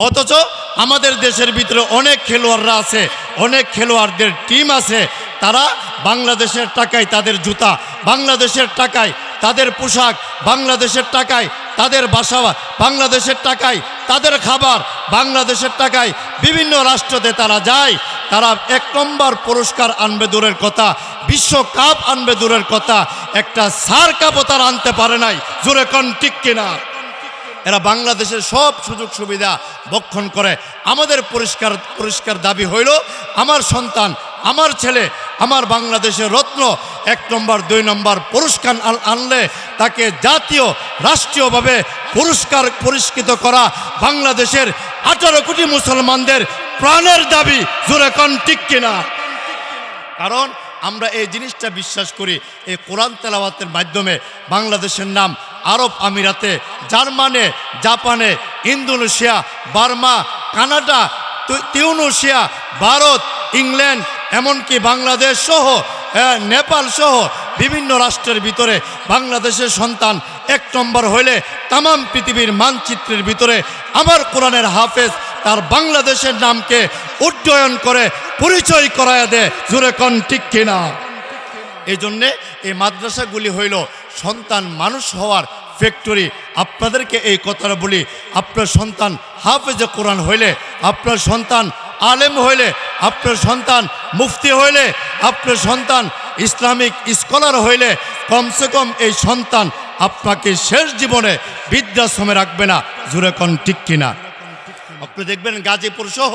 অথচ আমাদের দেশের ভিতরে অনেক খেলোয়াড়রা আছে, অনেক খেলোয়াড়দের টিম আছে। তারা বাংলাদেশের টাকায় তাদের জুতা, বাংলাদেশের টাকায় তাদের পোশাক, বাংলাদেশের টাকায় তাদের বাসা, বাংলাদেশের টাকায় তাদের খাবার, বাংলাদেশের টাকায় বিভিন্ন রাষ্ট্রতে তারা যায়। তারা এক নম্বর পুরস্কার আনবে দূরের কথা, বিশ্বকাপ আনবে দূরের কথা, একটা সার কাপও তারা আনতে পারে নাই। জোরে কন ঠিক কিনা? এরা বাংলাদেশের সব সুযোগ সুবিধা বক্ষণ করে। আমাদের পরিষ্কার পরিষ্কার দাবি হইল, আমার সন্তান, আমার ছেলে, আমার বাংলাদেশের রত্ন, এক নম্বর, দুই নম্বর পুরস্কার আনলে তাকে জাতীয়, রাষ্ট্রীয়ভাবে পুরস্কার পুরস্কৃত করা বাংলাদেশের আঠারো কোটি মুসলমানদের প্রাণের দাবি। জোরে কন, ঠিক কিনা? কারণ আমরা এই জিনিসটা বিশ্বাস করি, এই কোরআন তেলাওয়াতের মাধ্যমে বাংলাদেশের নাম আরব আমিরাতে, জার্মানে, জাপানে, Indonesia, Burma, Canada Tunisia, Bharat, England এমনকি বাংলাদেশ সহ নেপাল সহ বিভিন্ন রাষ্ট্রের ভিতরে বাংলাদেশের সন্তান এক নম্বর হইলে তাম পৃথিবীর মানচিত্রের ভিতরে আমার কোরআনের হাফেজ তার বাংলাদেশের নামকে উড্ডয়ন করে পরিচয় করায় দেয় জোরে কন ঠিক কিনা? এই জন্যে এই মাদ্রাসাগুলি হইল সন্তান মানুষ হওয়ার ফ্যাক্টরি আপনাদেরকে এই কথাটা বলি, আপনার সন্তান হাফেজে কোরআন হইলে, আপনার সন্তান আলেম হইলে আপনার সন্তান মুফতি হইলে, আপনার সন্তান ইসলামিক স্কলার হইলে, কমসে কম এই সন্তান আপনাকে শেষ জীবনে বৃদ্ধাশ্রমে রাখবে না। জুরে কন ঠিক কিনা? আপনি দেখবেন গাজীপুর সহ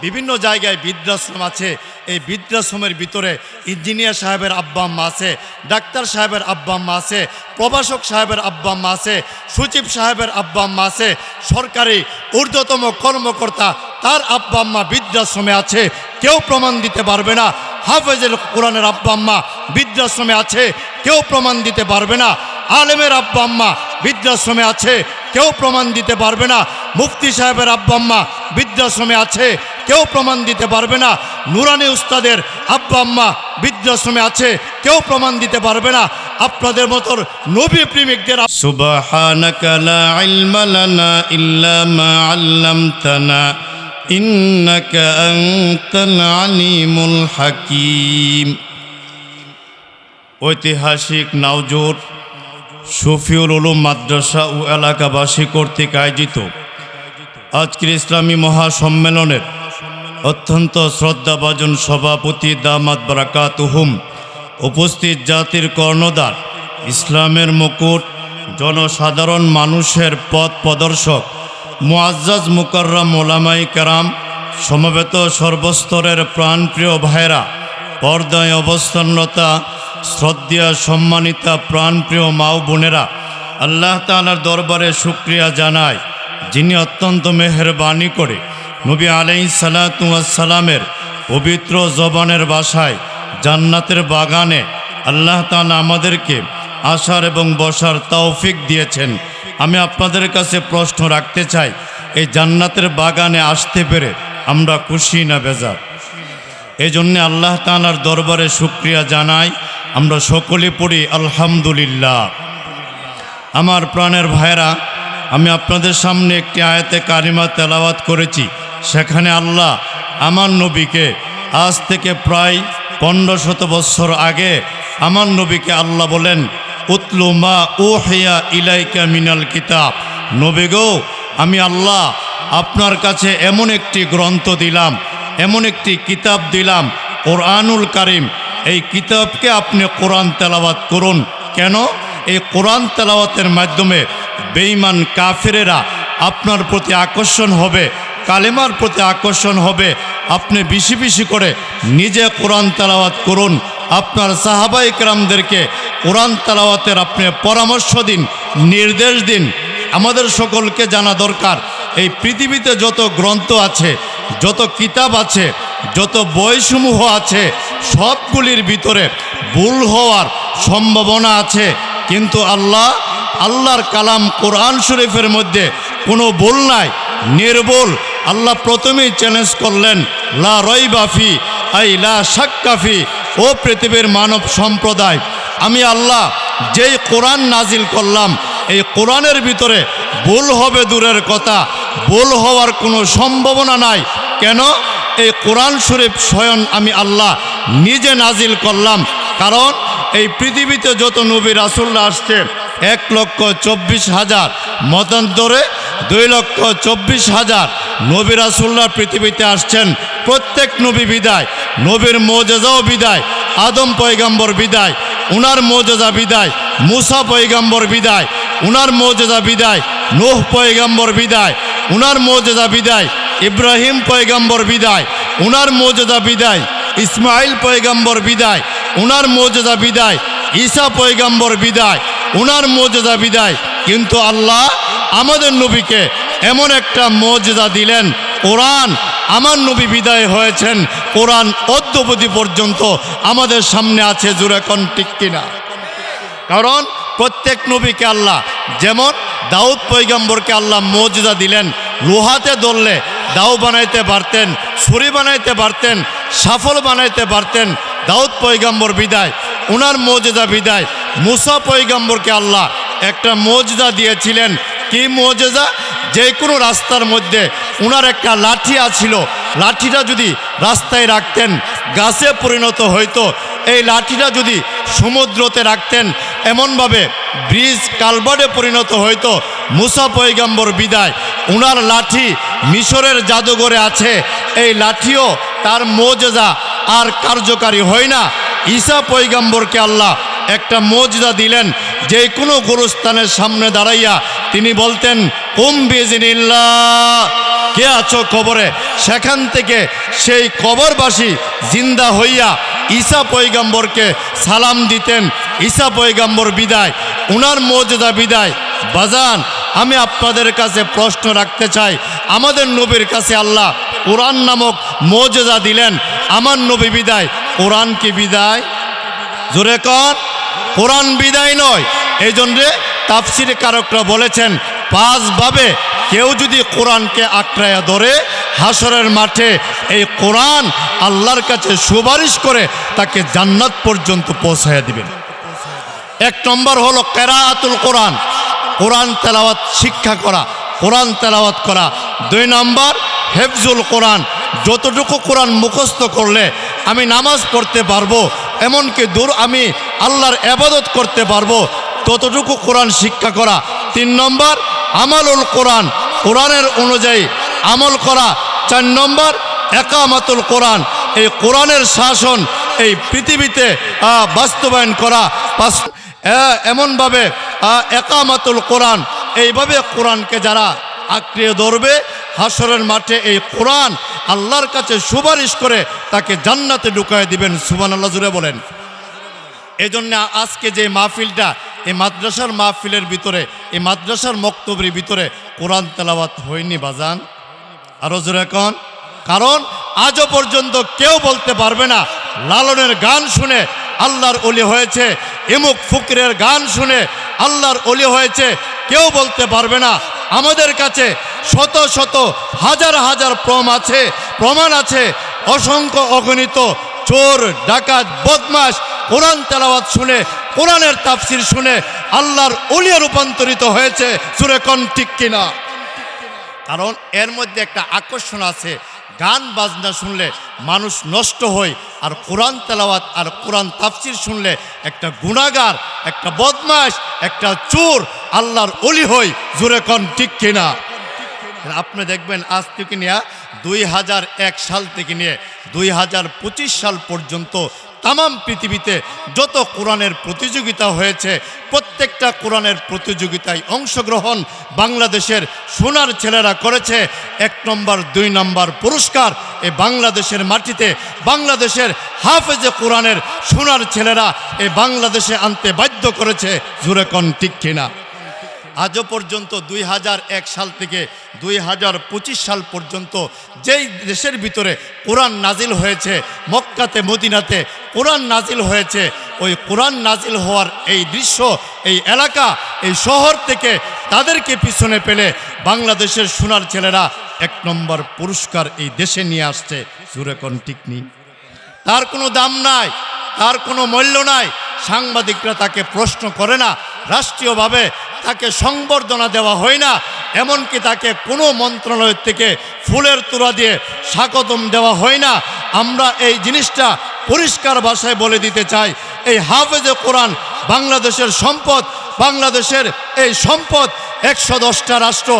বিভিন্ন জায়গায় বৃদ্ধাশ্রম আছে। এই বৃদ্ধাশ্রমের ভিতরে ইঞ্জিনিয়ার সাহেবের আব্বা, আম্মা আছে, ডাক্তার সাহেবের আব্বা, আম্মা আছে, প্রভাষক সাহেবের আব্বা, আম্মা আছে, সচিব সাহেবের আব্বা, আম্মা আছে, সরকারি ঊর্ধ্বতম কর্মকর্তা, তার আব্বা, আম্মা বৃদ্ধাশ্রমে আছে। কেউ প্রমাণ দিতে পারবে না। হাফেজের কোরআনের আব্বা, আম্মা বৃদ্ধাশ্রমে আছে। কেউ প্রমাণ দিতে পারবে না। আলেমের আব্বা আম্মা বৃদ্ধাশ্রমে আছে, কেউ প্রমাণ দিতে পারবে না। মুফতি সাহেবের আব্বা আম্মা বৃদ্ধাশ্রমে আছে, কেউ প্রমাণ দিতে পারবে না। নুরানি উস্তাদের আব্বা আম্মা বৃদ্ধাশ্রমে আছে, কেউ প্রমাণ দিতে পারবে না। আপনাদের মতো নবী প্রেমিকদের ইলমা ঐতিহাসিক নাওজোর শফিউল উলুম মাদ্রাসা ও এলাকাবাসী কর্তৃক আয়োজিত আজকের ইসলামী মহাসম্মেলনের অত্যন্ত শ্রদ্ধাভাজন সভাপতি দামাত বারাকাত হুম উপস্থিত জাতির কর্ণদার ইসলামের মুকুট, জনসাধারণ মানুষের পথ প্রদর্শক, মুআজ্জাজ মুকাররাম ওলামাই কারাম, সমবেত সর্বস্তরের প্রাণপ্রিয় ভাইরা পর্দায় অবস্থানরতা শ্রদ্ধা সম্মানিতা, প্রাণপ্রিয় মাও বোনেরা, আল্লাহ তাআলার দরবারে শুক্রিয়া জানায় যিনি অত্যন্ত মেহরবানি করে নবী আলাই সালাতামের পবিত্র জবানের বাসায়, জান্নাতের বাগানে আল্লাহ তাআলা আমাদেরকে আসার এবং বসার তৌফিক দিয়েছেন। আমি আপনাদের কাছে প্রশ্ন রাখতে চাই, এই জান্নাতের বাগানে আসতে পেরে আমরা খুশি না বেজার? এই জন্যে আল্লাহ তাআলার দরবারে শুক্রিয়া জানাই আমরা সকলে পড়ি আলহামদুলিল্লাহ। আমার প্রাণের ভাইরা আমি আপনাদের সামনে একটি আয়াতে কারিমা তেলাওয়াত করেছি। সেখানে আল্লাহ আমার নবীকে আজ থেকে প্রায় পনেরো শত বৎসর আগে আমার নবীকে আল্লাহ বলেন, উতলু মা ও হেয়া ইলাইকা মিনাল কিতাব। নবী গো, আমি আল্লাহ আপনার কাছে এমন একটি গ্রন্থ দিলাম, এমন একটি কিতাব দিলাম, কোরআনুল কারিম এই কিতাবকে আপনি কোরআন তেলাওয়াত করুন। কেন? এই কোরআন তেলাওয়াতের মাধ্যমে বেঈমান কাফেরেরা আপনার প্রতি আকর্ষণ হবে, কালেমার প্রতি আকর্ষণ হবে। আপনি বেশি বেশি করে নিজে কোরআন তেলাওয়াত করুন। আপনার সাহাবাই কেরামদেরকে কোরআন তেলাওয়াতের আপনি পরামর্শ দিন, নির্দেশ দিন। আমাদের সকলকে জানা দরকার, এই পৃথিবীতে যত গ্রন্থ আছে, যত কিতাব আছে যত বইসমূহ আছে, সবগুলির ভিতরে ভুল হওয়ার সম্ভাবনা আছে। কিন্তু আল্লাহ, আল্লাহর কালাম কোরআন শরীফের মধ্যে কোনো ভুল নাই, নির্ভুল। আল্লাহ প্রথমেই চ্যালেঞ্জ করলেন, লা রই বাফি আই লা সাক্কাফি ও পৃথিবীর মানব সম্প্রদায়। আমি আল্লাহ যেই কোরআন নাজিল করলাম, এই কোরআনের ভিতরে ভুল হবে দূরের কথা। ভুল হওয়ার কোনো সম্ভাবনা নাই। কেন? এই কোরআন শরীফ স্বয়ং আমি আল্লাহ নিজে নাজিল করলাম। কারণ এই পৃথিবীতে যত নবী রাসুল্লাহ আসছে, এক লক্ষ চব্বিশ হাজার, মতান্তরে দুই লক্ষ চব্বিশ হাজার নবী রাসুল্লাহ পৃথিবীতে আসছেন। প্রত্যেক নবী বিদায়, নবীর মোজেজাও বিদায়, আদম পয়গাম্বর বিদায়, উনার মোজেজা বিদায়, মুসা পয়গাম্বর বিদায়, উনার মোজেজা বিদায়, নোহ পয়গাম্বর বিদায়, উনার মোজেজা বিদায় ইব্রাহিম পয়গাম্বর বিদায়, উনার মোজেজা বিদায়, ইসমাইল পয়গাম্বর বিদায়, উনার মোজেজা বিদায়, ঈসা পয়গাম্বর বিদায়, উনার মোজেজা বিদায়। কিন্তু আল্লাহ আমাদের নবীকে এমন একটা মর্যাদা দিলেন, কোরআন আমার নবী বিদায় হয়েছেন, কোরআন অদ্যবধি পর্যন্ত আমাদের সামনে আছে জুড়ে ঠিক কারণ প্রত্যেক নবীকে আল্লাহ, যেমন দাউদ পৈগম্বরকে আল্লাহ মর্যাদা দিলেন, লোহাতে ধরলে দাও বানাইতে পারতেন, ছুরি বানাইতে পারতেন, সাফল বানাইতে পারতেন, দাউদ পৈগম্বর বিদায় ওনার মর্যাদা বিদায়। মুসা পৈগম্বরকে আল্লাহ একটা মর্যাদা দিয়েছিলেন। কি মর্যাদা যে কোনো রাস্তার মধ্যে ওনার একটা লাঠি আছিল। লাঠিটা যদি রাস্তায় রাখতেন, গাছে পরিণত হইতো। এই লাঠিটা যদি সমুদ্রতে রাখতেন, এমনভাবে ব্রিজ কালবারে পরিণত হইতো। মুসা পৈগম্বর বিদায়, উনার লাঠি মিশরের জাদুঘরে আছে। এই লাঠিও তার মোজেজা আর কার্যকারী হয় না। ঈসা পৈগম্বরকে আল্লাহ একটা মজদা দিলেন যে কোনো গুরুস্থানের সামনে দাঁড়াইয়া তিনি বলতেন, কুম বিজিনিল্লাহ, কে আছো কবরে? সেখান থেকে সেই কবরবাসী জিন্দা হইয়া ঈসা পৈগম্বরকে সালাম দিতেন। ঈসা পৈগম্বর বিদায়, উনার মর্যাদা বিদায়। বাজান আমি আপনাদের কাছে প্রশ্ন রাখতে চাই। আমাদের নবীর কাছে আল্লাহ কোরআন নামক মর্যাদা দিলেন। আমার নবী বিদায়। কোরআন কি বিদায়? জোরে কর। কোরআন বিদায় নয়। এই জন্যে তাফসির কারকরা বলেছেন, পাঁচভাবে কেউ যদি কোরআনকে আঁকড়াইয়া ধরে হাসরের মাঠে, এই কোরআন আল্লাহর কাছে সুপারিশ করে তাকে জান্নাত পর্যন্ত পৌঁছাইয়া দিবেন। এক নম্বর হলো কেরাতুল কোরআন। কোরআন তেলাওয়াত, শিক্ষা করা, কোরআন তেলাওয়াত করা। দুই নম্বর, হেফজুল কোরআন। যতটুকু কোরআন মুখস্থ করলে আমি নামাজ পড়তে পারব, এমনকি দূর আমি আল্লাহর এবাদত করতে পারব, ততটুকু কোরআন শিক্ষা করা। তিন নম্বর, আমালুল কোরআন। কোরআনের অনুযায়ী আমল করা। চার নম্বর, একামাতুল কোরআন। এই কোরআনের শাসন এই পৃথিবীতে বাস্তবায়ন করা। এমনভাবে একামাতুল কোরআন। এইভাবে কোরআনকে যারা আঁকড়িয়ে ধরবে হাসরের মাঠে এই কোরআন আল্লাহর কাছে সুপারিশ করে তাকে জান্নাতে ঢুকায় দিবেন সুবান আল্লাহ জুড়ে বলেন। এই জন্য আজকে যে মাহফিলটা, এই মাদ্রাসার মাহফিলের ভিতরে, এই মাদ্রাসার মক্তবের ভিতরে কোরআন তেলাওয়াত হয়নি বাজান। আরও জোরে কন। কারণ আজও পর্যন্ত কেউ বলতে পারবে না, লালনের গান শুনে আল্লাহর অলি হয়েছে। এমুক ফুকরের গান শুনে আল্লাহর অলি হয়েছে। কেউ বলতে পারবে না। আমাদের কাছে শত শত হাজার হাজার প্রম আছে। প্রমাণ আছে। অসংখ্য অগণিত চোর, ডাকাত বদমাস কোরআন তেলাওয়াত শুনে, কোরআনের তাফসির শুনে আল্লাহর অলিয়া রূপান্তরিত হয়েছে। সুরে কন ঠিক কিনা? কারণ এর মধ্যে একটা আকর্ষণ আছে। গান বাজনা শুনলে মানুষ নষ্ট হয়, আর কোরআন তেলাওয়াত আর কোরআন তাফসির শুনলে একটা গুণাগার একটা বদমাস একটা চোর আল্লাহর অলি হই জোরে কন ঠিক কিনা? আপনি দেখবেন আজ থেকে নিয়ে দুই হাজার এক সাল থেকে নিয়ে দুই হাজার পঁচিশ সাল পর্যন্ত তামাম পৃথিবীতে যত কোরআনের প্রতিযোগিতা হয়েছে, প্রত্যেকটা কোরআনের প্রতিযোগিতায় অংশগ্রহণ বাংলাদেশের সোনার ছেলেরা করেছে। এক নম্বর, দুই নম্বর পুরস্কার এ বাংলাদেশের মাটিতে। বাংলাদেশের হাফেজে কোরআনের সোনার ছেলেরা এ বাংলাদেশে আনতে বাধ্য করেছে। জুরে কন ঠিক কিনা? আজও পর্যন্ত দুই হাজার এক সাল থেকে দুই হাজার পঁচিশ সাল পর্যন্ত যেই দেশের ভিতরে কোরআন নাজিল হয়েছে মক্কাতে, মদিনাতে কোরআন নাজিল হয়েছে। ওই কোরআন নাজিল হওয়ার এই দৃশ্য, এই এলাকা, এই শহর থেকে তাদেরকে পিছনে পেলে বাংলাদেশের সোনার ছেলেরা এক নম্বর পুরস্কার এই দেশে নিয়ে আসছে। সুরেকন টিকনি তার কোনো দাম নাই, তার কোনো মূল্য নাই। সাংবাদিকরা তাকে প্রশ্ন করে না, রাষ্ট্রীয়ভাবে তাকে সংবর্ধনা দেওয়া হয় না। এমনকি তাকে কোনো মন্ত্রণালয়ের থেকে ফুলের তোড়া দিয়ে স্বাগতম দেওয়া হয় না। আমরা এই জিনিসটা পরিষ্কার ভাষায় বলে দিতে চাই। এই হাফেজে কোরআন বাংলাদেশের সম্পদ বাংলাদেশের এই সম্পদ একশো দশটা রাষ্ট্র,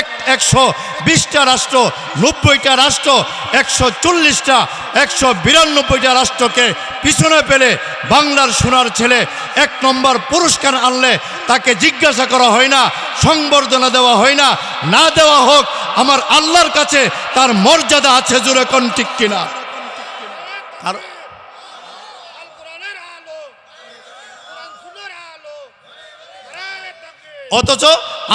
এক একশো বিশটা রাষ্ট্র, নব্বইটা রাষ্ট্র, একশো চল্লিশটা, একশো বিরানব্বইটা রাষ্ট্রকে পিছনে পেলে বাংলার সোনার ছেলে এক নম্বর পুরস্কার আনলে তাকে জিজ্ঞাসা করা হয় না, সংবর্ধনা দেওয়া হয় না না দেওয়া হোক, আমার আল্লাহর কাছে তার মর্যাদা আছে জোরে কোন ঠিক কিনা? আর আল কোরআনের আলো কোরআন সুন্নাহর আলো নারায়ে তাকবীর অথচ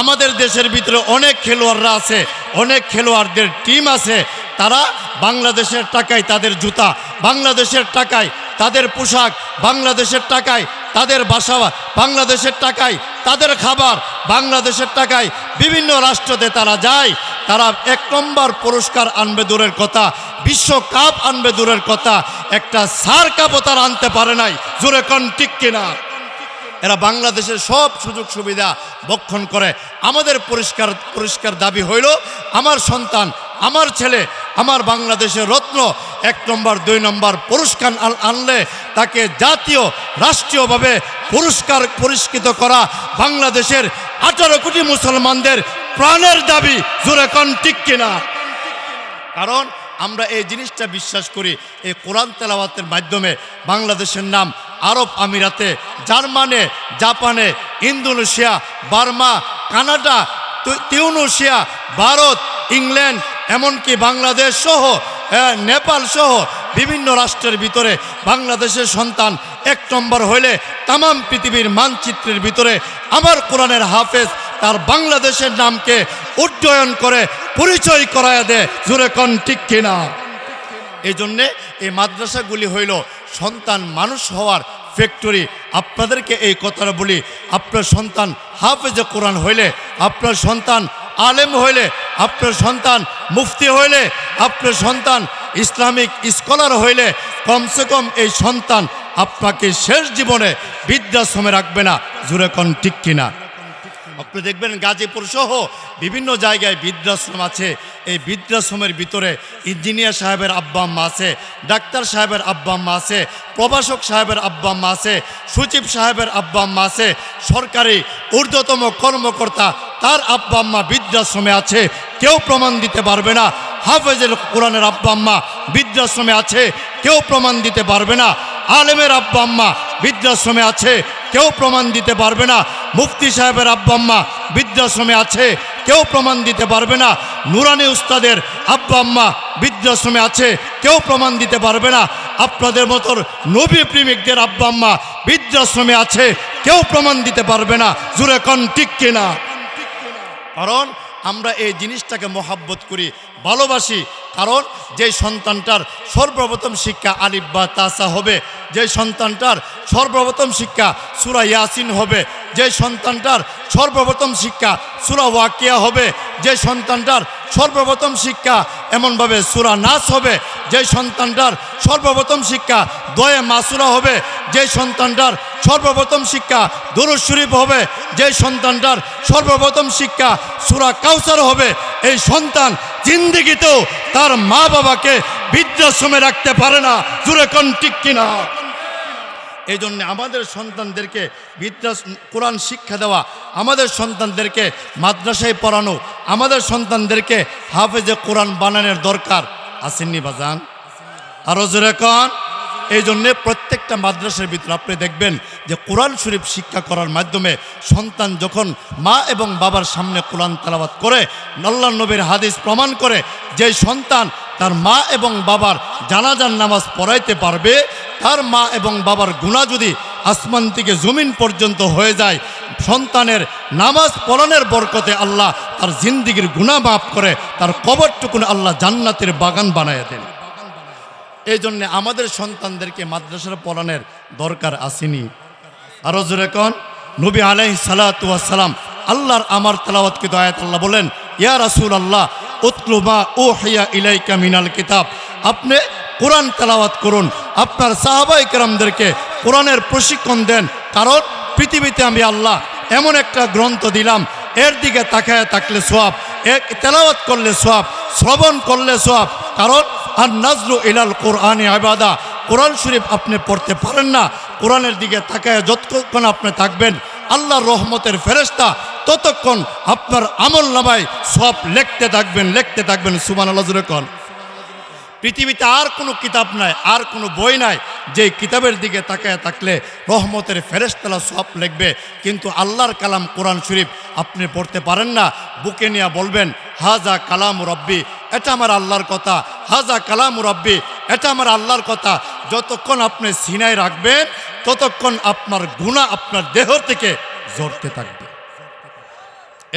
আমাদের দেশের ভিতরে অনেক খেলোয়াড়রা আছে, অনেক খেলোয়াড়দের টিম আছে। তারা বাংলাদেশের টাকায় তাদের জুতা, বাংলাদেশের টাকায় তাদের পোশাক, বাংলাদেশের টাকায় তাদের বাসা, বাংলাদেশের টাকায় তাদের খাবার, বাংলাদেশের টাকায় বিভিন্ন রাষ্ট্রতে তারা যায়। তারা এক নম্বর পুরস্কার আনবে দূরের কথা, বিশ্বকাপ আনবে দূরের কথা। একটা সার কাপও তারা আনতে পারে নাই। জোরে কন, ঠিক কিনা? এরা বাংলাদেশের সব সুযোগ সুবিধা বক্ষণ করে। আমাদের পরিষ্কার পরিষ্কার দাবি হইল, আমার সন্তান, আমার ছেলে, আমার বাংলাদেশের রত্ন, এক নম্বর, দুই নম্বর পুরস্কার আনলে তাকে জাতীয়, রাষ্ট্রীয়ভাবে পুরস্কার পুরস্কৃত করা বাংলাদেশের আঠারো কোটি মুসলমানদের প্রাণের দাবি। জোরে কন, ঠিক কিনা? কারণ আমরা এই জিনিসটা বিশ্বাস করি, এই কোরআন তেলাওয়াতের মাধ্যমে বাংলাদেশের নাম আরব আমিরাতে, জার্মানে, জাপানে, Indonesia, Burma, Canada Tunisia, Bharat, England, এমনকি বাংলাদেশ সহ নেপাল সহ বিভিন্ন রাষ্ট্রের ভিতরে বাংলাদেশের সন্তান এক নম্বর হইলে তাম পৃথিবীর মানচিত্রের ভিতরে আমার কোরআনের হাফেজ তার বাংলাদেশের নামকে উড্ডয়ন করে পরিচয় করায় দেয়। জোরে কন ঠিক কিনা? এই জন্যে এই মাদ্রাসাগুলি হইল সন্তান মানুষ হওয়ার ফ্যাক্টরি আপনাদেরকে এই কথাটা বলি, আপনার সন্তান হাফেজে কোরআন হইলে, আপনার সন্তান আলেম হইলে, আপনার সন্তান মুফতি হইলে, আপনার সন্তান ইসলামিক স্কলার হইলে, কমসে কম এই সন্তান আপনাকে শেষ জীবনে বৃদ্ধাশ্রমে রাখবে না। জুরে কন ঠিক কিনা? আপনি দেখবেন গাজীপুর সহ বিভিন্ন জায়গায় বৃদ্ধাশ্রম আছে। এই বৃদ্ধাশ্রমের ভিতরে ইঞ্জিনিয়ার সাহেবের আব্বা আম্মা আছে, ডাক্তার সাহেবের আব্বা আম্মা আছে, প্রভাষক সাহেবের আব্বা আম্মা আছে, সচিব সাহেবের আব্বা আম্মা আছে, সরকারি ঊর্ধ্বতম কর্মকর্তা, তার আব্বা আম্মা বৃদ্ধাশ্রমে আছে। কেউ প্রমাণ দিতে পারবে না। হাফেজের কোরআনের আব্বা আম্মা বৃদ্ধাশ্রমে আছে, কেউ প্রমাণ দিতে পারবে না। আলেমের আব্বা আম্মা বৃদ্ধাশ্রমে আছে, কেউ প্রমাণ দিতে পারবে না। মুফতি সাহেবের আব্বা আম্মা বৃদ্ধাশ্রমে আছে, কেউ প্রমাণ দিতে পারবে না। নুরানি উস্তাদের আব্বা আম্মা বৃদ্ধাশ্রমে আছে, কেউ প্রমাণ দিতে পারবে না। আপনাদের মতোর নবী প্রেমিকদের আব্বা আম্মা বৃদ্ধাশ্রমে আছে, কেউ প্রমাণ দিতে পারবে না। জুরে কন, ঠিক কিনা? কারণ আমরা এই জিনিসটাকে মহাব্বত করি। ভালোবাসি, কারণ যে সন্তানটার সর্বপ্রথম শিক্ষা আলিফ বা তাসা হবে যে সন্তানটার সর্বপ্রথম শিক্ষা সুরা ইয়াসিন হবে যে সন্তানটার সর্বপ্রথম শিক্ষা সুরা ওয়াকিয়া হবে যে সন্তানটার সর্বপ্রথম শিক্ষা এমনভাবে সুরা নাস হবে যে সন্তানটার সর্বপ্রথম শিক্ষা দয়ে মাসুরা হবে যে সন্তানটার সর্বপ্রথম শিক্ষা দরুদ শরীফ হবে যে সন্তানটার সর্বপ্রথম শিক্ষা সুরা কাউসার হবে, এই সন্তান জিন্দিগিতেও তার মা বাবাকে বৃদ্ধাশ্রমে রাখতে পারে না। জুড়ে কন ঠিক কিনা? এই জন্যে আমাদের সন্তানদেরকে বিদ্যা কোরআন শিক্ষা দেওয়া, আমাদের সন্তানদেরকে মাদ্রাসায় পড়ানো, আমাদের সন্তানদেরকে হাফেজে কোরআন বানানোর দরকার। আসেননি বাজান? আরও জোরে কন? এই জন্যে প্রত্যেকটা মাদ্রাসার ভিতরে আপনি দেখবেন যে কোরআন শরীফ শিক্ষা করার মাধ্যমে সন্তান যখন মা এবং বাবার সামনে কোরআন তালাবাত করে নল্লা নবীর হাদিস প্রমাণ করে যে সন্তান তার মা এবং বাবার জানাজান নামাজ পড়াইতে পারবে, তার মা এবং বাবার গুণা যদি আসমান থেকে জমিন পর্যন্ত হয়ে যায়, সন্তানের নামাজ পড়ানোর বরকতে আল্লাহ তার জিন্দিগির গুণা মাফ করে, তার কবরটুকুন আল্লাহ জান্নাতের বাগান বানায় দেন। এই জন্যে আমাদের সন্তানদেরকে মাদ্রাসার পড়ানোর দরকার আসেনি। আরও জোরে কন নবী আলাই সালাম আল্লাহর আমার তেলাওয়াতকে দয়াত আল্লাহ বলেন, ইয়া রাসুল আল্লাহ উতলুমা ও হিয়া ইলাইকা মিনাল কিতাব। আপনি কোরআন তালাওয়াত করুন, আপনার সাহাবাই কেরামদেরকে কোরআনের প্রশিক্ষণ দেন, কারণ পৃথিবীতে আমি আল্লাহ এমন একটা গ্রন্থ দিলাম, এর দিকে তাকায় থাকলে সোয়াব এক তেলাওয়াত করলে সোয়াব শ্রবণ করলে সোয়াব কারণ আর নাজরু ইলাল কোরআনে আবাদা, কোরআন শরীফ আপনি পড়তে পারেন না কোরআনের দিকে তাকায় যতক্ষণ আপনি থাকবেন, আল্লাহর রহমতের ফেরেস্তা ততক্ষণ আপনার আমল নামায় সব লিখতে থাকবেন লিখতে থাকবেন সুমান আল্লাহ কন। পৃথিবীতে আর কোনো কিতাব নাই, আর কোনো বই নাই, যে কিতাবের দিকে তাকায় থাকলে রহমতের ফেরেশতালা সব লিখবে, কিন্তু আল্লাহর কালাম কোরআন শরীফ আপনি পড়তে পারেন না। বুকে নিয়ে বলবেন, হাজা কালাম রব্বি এটা আমার আল্লাহর কথা। হাজা কালাম রব্বি এটা আমার আল্লাহর কথা। যতক্ষণ আপনি সিনায় রাখবেন ততক্ষণ আপনার গুণা আপনার দেহ থেকে জড়তে থাকবে।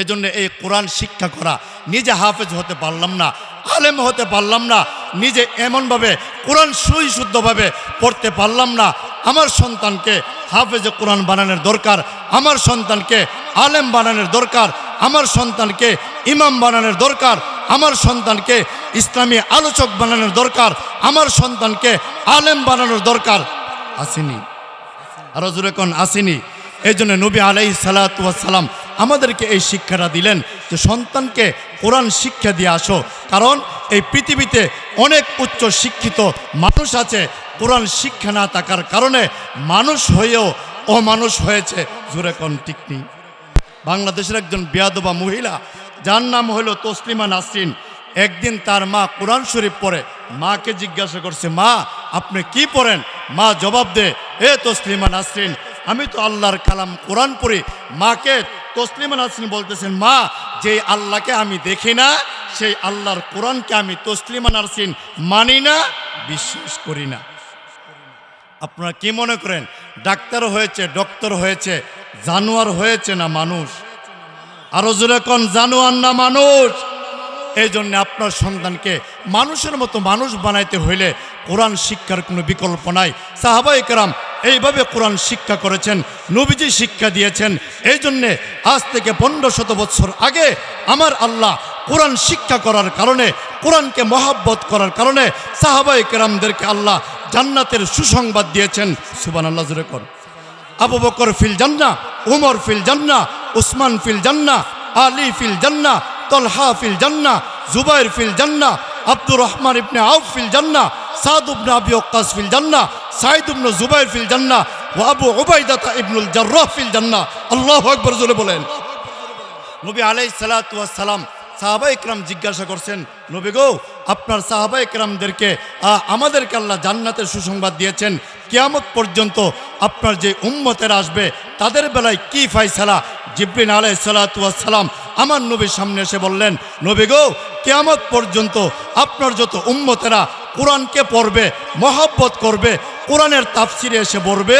এজন্য এই কোরআন শিক্ষা করা, নিজে হাফেজ হতে পারলাম না, আলেম হতে পারলাম না, নিজে এমনভাবে কোরআন সুই শুদ্ধভাবে পড়তে পারলাম না, আমার সন্তানকে হাফেজে কোরআন বানানোর দরকার, আমার সন্তানকে আলেম বানানোর দরকার, আমার সন্তানকে ইমাম বানানোর দরকার, আমার সন্তানকে ইসলামী আলোচক বানানোর দরকার, আমার সন্তানকে আলেম বানানোর দরকার। আসেনি। আরও জোরে আসেনি। এই জন্য নবী আলাই সালাম আমাদেরকে এই শিক্ষাটা দিলেন যে সন্তানকে কোরআন শিক্ষা দিয়ে আসো। কারণ এই পৃথিবীতে অনেক উচ্চ শিক্ষিত মানুষ আছে, কোরআন শিক্ষা না থাকার কারণে মানুষ হয়েও অমানুষ হয়েছে। জোরে কোন ঠিক নেই। বাংলাদেশের একজন বিয়াদবা মহিলা, যার নাম হলো তসলিমা নাসরিন, একদিন তার মা কোরআন শরীফ পড়ে। মাকে জিজ্ঞাসা করছে, মা, আপনি কি পড়েন? মা জবাব দে, এ তসলিমা নাসরিন, আমি তো আল্লাহর কালাম কোরআন পড়ি। মাকে তসলিমা নাসরিন বলতেছেন, মা যে আল্লাহকে আমি দেখি না, সেই আল্লাহর কোরআনকে আমি তসলিমা নাসরিন মানি না, বিশ্বাস করি না। আপনারা কি মনে করেন, ডাক্তার হয়েছে, ডক্টর হয়েছে, জানোয়ার হয়েছে না মানুষ? আরও জোরে কোন, জানোয়ার না মানুষ? এই জন্য আপনার সন্তানকে মানুষের মতো মানুষ বানাইতে হইলে কোরআন শিক্ষার কোনো বিকল্প নাই। সাহাবাই কেরাম এইভাবে কোরআন শিক্ষা করেছেন, নবীজি শিক্ষা দিয়েছেন। এই জন্যে আজ থেকে পনেরো শত বৎসর আগে আমার আল্লাহ কোরআন শিক্ষা করার কারণে, কোরআনকে মহাব্বত করার কারণে সাহাবাই কেরামদেরকে আল্লাহ জান্নাতের সুসংবাদ দিয়েছেন। সুবান আল্লাহ জুড়ে কর। আবু বকর ফিল জান্না উমর ফিল জান্না উসমান ফিল জান্না আলী ফিল জান্না তলহা ফিল জান্না জুবাইর ফিল জান্না আব্দুর রহমান ইবনে আউফ ফিল জান্না সাদ ইবনে আবি ওয়াক্কাস ফিল জান্না সাইদ ইবনে জুবাইর ফিল জান্না ওয়া আবু উবাইদাতা ইবনুল জাররাহ ফিল জান্না আল্লাহু আকবার জোরে বলেন। নবী আলাইহিস সালাতু ওয়াস সালাম সাহাবা ইকরাম জিজ্ঞাসা করছেন, নবী গো, আপনার সাহাবা ইকরামদেরকে আমাদেরকে আল্লাহ জান্নাতের সুসংবাদ দিয়েছেন। কিয়ামত পর্যন্ত আপনার যে উম্মতের আসবে, তাদের বেলায় কি ফাইসালা? জিব্রিন আলাই সালাম আমার নবীর সামনে এসে বললেন, নবী গো, কিয়ামত পর্যন্ত আপনার যত উম্মতেরা কোরআনকে পড়বে, মহব্বত করবে, কোরআনের তাফসিরে এসে পড়বে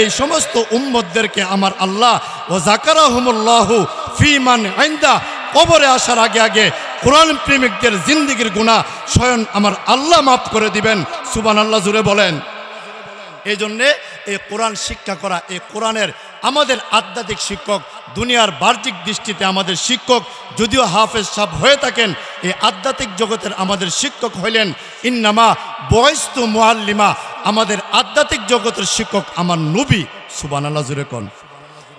এই সমস্ত উম্মতদেরকে আমার আল্লাহ ও জাকারাহমুল্লাহু ফিমান আইন্দা কবরে আসার আগে আগে কোরআন প্রেমিকদের জিন্দিগির গুণা স্বয়ং আমার আল্লাহ মাফ করে দিবেন। সুবান আল্লাহ জুড়ে বলেন। এই জন্যে এই কোরআন শিক্ষা করা, এই কোরআনের আমাদের আধ্যাত্মিক শিক্ষক দুনিয়ার বাহ্যিক দৃষ্টিতে আমাদের শিক্ষক, যদিও হাফেজ সাহ হয়ে থাকেন, এই আধ্যাত্মিক জগতের আমাদের শিক্ষক হইলেন, ইন্নামা বয়স্তু মোয়াল্লিমা আমাদের আধ্যাত্মিক জগতের শিক্ষক আমার নবী সুবান আল্লাহ জুড়ে কন।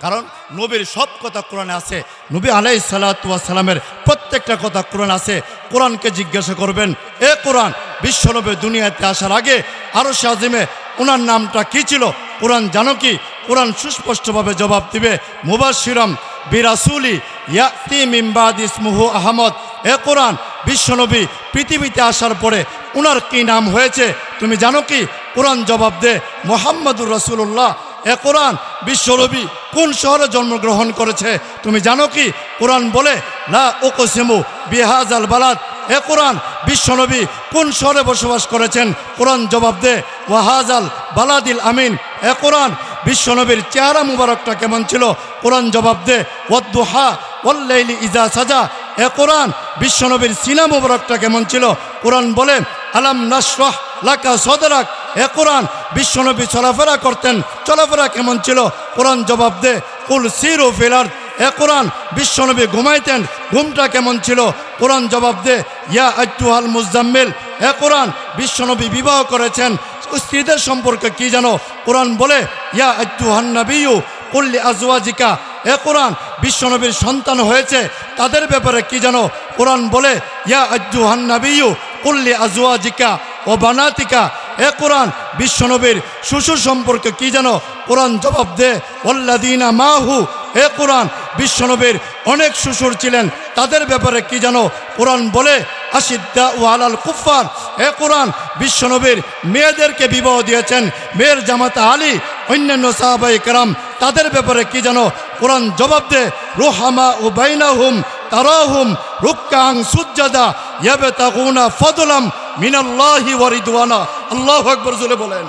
কারণ নবীর সব কথা কোরআনে আছে, নবী আলাই সালামের প্রত্যেকটা কথা কোরআন আছে, কোরআনকে জিজ্ঞাসা করবেন, এ কোরআন, বিশ্বনবী দুনিয়াতে আসার আগে আরও আজিমে ওনার নামটা কি ছিল? কোরআন জানো কি? কোরআন সুস্পষ্টভাবে জবাব দিবে মুবাসিরম বিরাসুলি ইয়াতি মিমবাদ ইসমুহু আহমদ। এ কোরআন বিশ্বনবী পৃথিবীতে আসার পরে ওনার কি নাম হয়েছে? তুমি জানো কি? কোরআন জবাব দে, মোহাম্মদুর রসুল্লাহ এ কোরআন বিশ্বনবী কোন শহরে জন্মগ্রহণ করেছে? তুমি জানো কি? কোরআন বলে, লা ওকসিমু বিহাজ আল বালাদ। এ কোরআন বিশ্বনবী কোন শহরে বসবাস করেছেন? কোরআন জবাব দে। ওয়াহাজ আল বালাদিল আমিন। এ কোরআন বিশ্বনবীর চেহারা মুবারকটা কেমন ছিল? কোরআন জবাব দে। ওয়াদ্দুহা ওয়াল্লাইলি ইজা সাজা। এ কোরআন বিশ্বনবীর সিনা মুবারকটা কেমন ছিল? কোরআন বলে, আলাম নাসরাহ লাকা সদরাক। এ কোরআন বিশ্বনবী চলাফেরা করতেন। চলাফেরা কেমন ছিল? কোরআন জবাব দে। কুল সির ফিলার এ কোরআন বিশ্বনবী ঘুমাইতেন। ঘুমটা কেমন ছিল? কোরআন জবাব দে। ইয়া আইটুহাল মুজাম্মিল এ কোরআন, বিশ্বনবী বিবাহ করেছেন। স্ত্রীদের সম্পর্কে কি জানো? কোরআন বলে, ইয়া আইটুহান নবিয়ু কুল্লি আজওয়াজিকা। এ কোরআন, বিশ্বনবীর সন্তান হয়েছে। তাদের ব্যাপারে কি জানো? কোরআন বলে, ইয়া আজ্জুহান নাবিয়ু কুল্লি আজওয়াজিকা ও বানাতিকা। এ কোরআন, বিশ্বনবীর শ্বশুর সম্পর্কে কি জানো? কোরআন জবাব দে। ওল্লাদিনা মাহু এ কোরআন বিশ্বনবীর অনেক শ্বশুর ছিলেন। তাদের ব্যাপারে কি জানো কোরআন বলে? আশিদ্দা ও আলাল কুফার এ কোরআন বিশ্বনবীর মেয়েদেরকে বিবাহ দিয়েছেন। মেয়ের জামাতা আলী, অন্যান্য সাহাবাই কেরাম, তাদের ব্যাপারে কি জানো কোরআন জবাব দে রুহামা ও বাইনাহুম তারাহুম রুক্কাং সুজ্জাদা ইয়াবে তাগুনা ফদলাম মিনাল্লাহি ওয়ারিদওয়ানা আল্লাহু আকবার জোরে বলেন।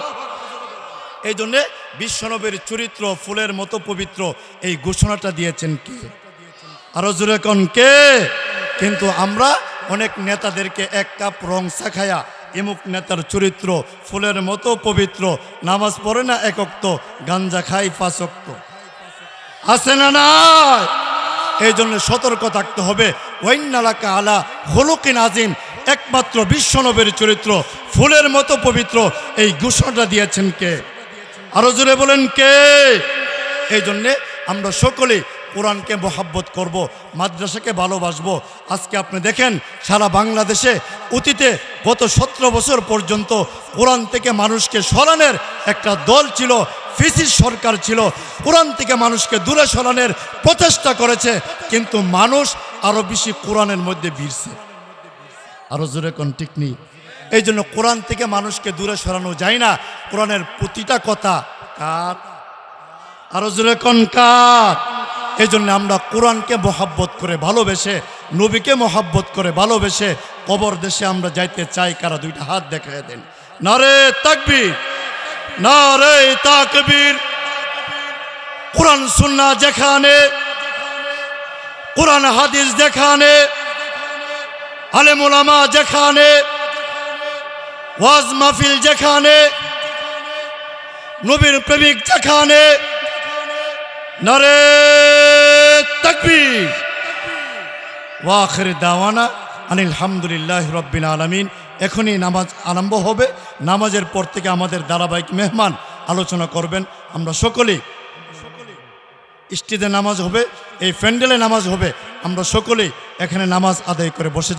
এই জন্যে বিশ্বনবীর চরিত্র, ফুলের মতো পবিত্র এই ঘোষণাটা দিয়েছেন কে? আরও জোরে কন কে? কিন্তু আমরা অনেক নেতাদেরকে এক কাপ রং শাখায়া এমুক নেতার চরিত্র, ফুলের মতো পবিত্র, নামাজ পড়ে না একক্ত গাঞ্জা খাই ফাঁসক্ত আছে না নাই? এই জন্য সতর্ক থাকতে হবে। ওয়াইনালাকা আলা হলুকিন আজিম একমাত্র বিশ্বনবের চরিত্র, ফুলের মতো পবিত্র এই ঘোষণাটা দিয়েছেন কে? আরও জোরে বলেন কে? এই জন্যে আমরা সকলে কোরআনকে মহাব্বত করব, মাদ্রাসাকে ভালোবাসবো। আজকে আপনি দেখেন, সারা বাংলাদেশে অতীতে গত সতেরো বছর পর্যন্ত কোরআন থেকে মানুষকে সরানোর একটা দল ছিল, ফিসির সরকার ছিল। কোরআন থেকে মানুষকে দূরে সরানোর প্রচেষ্টা করেছে, কিন্তু মানুষ আরও বেশি কোরআনের মধ্যে ভিড়ছে। আরও জোরে কোন ঠিক নেই? এই জন্য কোরআন থেকে মানুষকে দূরে সরানো যায় না। কোরআনের প্রতিটা কথা কার? আরও জোরে কোন কার? এই জন্য আমরা কোরআনকে মহাব্বত করে ভালোবেসে, নবীকে মহাব্বত করে ভালোবেসে কবর দেশে আমরা যাইতে চাই। কারা? দুইটা হাত দেখায় দেন। নারে তাকবীর নারে তাকবীর। কোরআন সুন্না যেখানে, কোরআন, হাদিস যেখানে আলেমুলামা যেখানে ওয়াজ মাহফিল যেখানে, নবীর প্রেমিক যেখানে, নরে তকবীর। ওয়াখির দাওয়ানা আনিল হামদুলিল্লাহ রব্বিন আলমিন। এখনই নামাজ আরম্ভ হবে। নামাজের পর থেকে আমাদের ধারাবাহিক মেহমান আলোচনা করবেন। আমরা সকলেই স্টিদে নামাজ হবে, এই প্যান্ডেলে নামাজ হবে। আমরা সকলেই এখানে নামাজ আদায় করে বসে